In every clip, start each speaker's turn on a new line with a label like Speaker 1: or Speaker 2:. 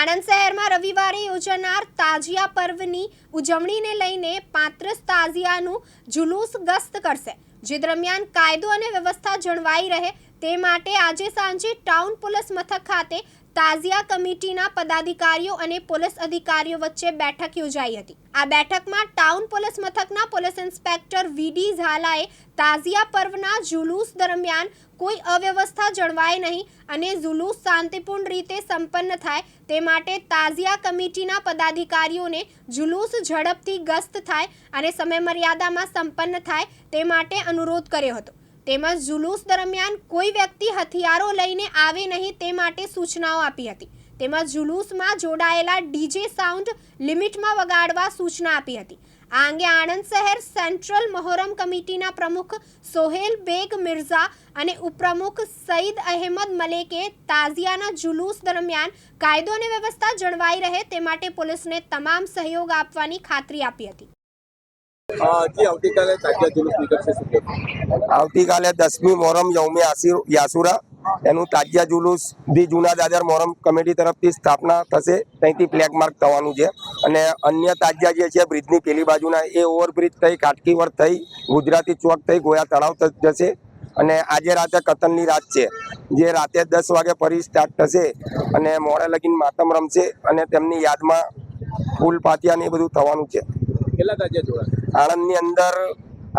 Speaker 1: આણંદ શહેરમાં રવિવારે યોજાનાર તાજિયા પર્વની ઉજવણીને લઈને પાંત્રીસ તાજિયાનું જુલુસ ગસ્ત કરશે. જે દરમિયાન કાયદો અને વ્યવસ્થા જળવાઈ રહે તે માટે આજે સાંજે ટાઉન પોલીસ મથક ખાતે તાજિયા કમિટીના પદાધિકારીઓ અને પોલીસ અધિકારીઓ વચ્ચે બેઠક યોજાઈ હતી. આ બેઠકમાં ટાઉન પોલીસ મથકના પોલીસ ઇન્સ્પેક્ટર વીડી ઝાલાએ તાઝિયા પર્વના જુલુસ દરમિયાન કોઈ અવ્યવસ્થા જળવાય નહીં અને જુલુસ શાંતિપૂર્ણ રીતે સંપન્ન થાય તે માટે તાઝિયા કમિટીના પદાધિકારીઓને જુલુસ ઝડપથી ગસ્ત થાય અને સમયમર્યાદામાં સંપન્ન થાય તે માટે અનુરોધ કર્યો હતો. તેમજ જુલુસ દરમિયાન કોઈ વ્યક્તિ હથિયારો લઈને આવે નહીં તે માટે સૂચનાઓ આપી હતી. તેમજ જુલુસમાં જોડાયેલા ડીજે સાઉન્ડ લિમિટમાં વગાડવા સૂચના આપી હતી. આ અંગે આણંદ શહેર સેન્ટ્રલ મહોરમ કમિટીના પ્રમુખ સોહેલ બેગ મિર્ઝા અને ઉપપ્રમુખ સઈદ અહેમદ મલેકે તાઝિયાના જુલુસ દરમિયાન કાયદો અને વ્યવસ્થા જળવાઈ રહે તે માટે પોલીસને તમામ સહયોગ આપવાની ખાતરી આપી હતી.
Speaker 2: જી આવતીકાલે તાજિયા જુલુસ નીકળશે શું
Speaker 3: આવતીકાલે દસમી મોહરમ યૌમે યાસુરા. એનું તાજિયા જુલુસ ધી જૂના દાદર મોહરમ કમિટી તરફથી સ્થાપના થશે. ત્યાંથી ફ્લેગ માર્ક થવાનું છે. અને અન્ય તાજિયા જે છે બ્રિજની પેલી બાજુના એ ઓવરબ્રિજ થઈ કાટકીવડ થઈ ગુજરાતી ચોક થઈ ગોયા તળાવ જશે. અને આજે રાતે કતલની રાત છે. જે રાતે દસ વાગે ફરી સ્ટાર્ટ થશે અને મોડે લગીન માતમ રમશે અને તેમની યાદમાં ફૂલ પાતિયા ને એ બધું થવાનું છે.
Speaker 2: કેટલા તાજિયા જોડાશે?
Speaker 3: આણંદની અંદર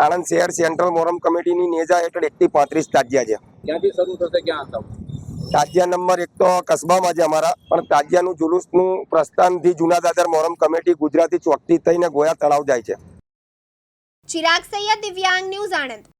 Speaker 3: આણંદ શહેર સેન્ટ્રલ મોરમ કમિટીની નેજા હેઠળ એકથી પાંત્રીસ તાજિયા છે.
Speaker 2: ક્યાંથી શરૂ થશે ક્યાં
Speaker 3: તાજિયા નંબર એક તો કસ્બામાં છે અમારા પણ તાજિયાનું જુલુસનું પ્રસ્થાનથી જૂના દાદર મોરમ કમિટી ગુજરાતી ચોકથી થઈને ગોયા તળાવ જાય છે.
Speaker 1: ચિરાગ સૈયદ દિવ્યાંગ ન્યૂઝ આણંદ.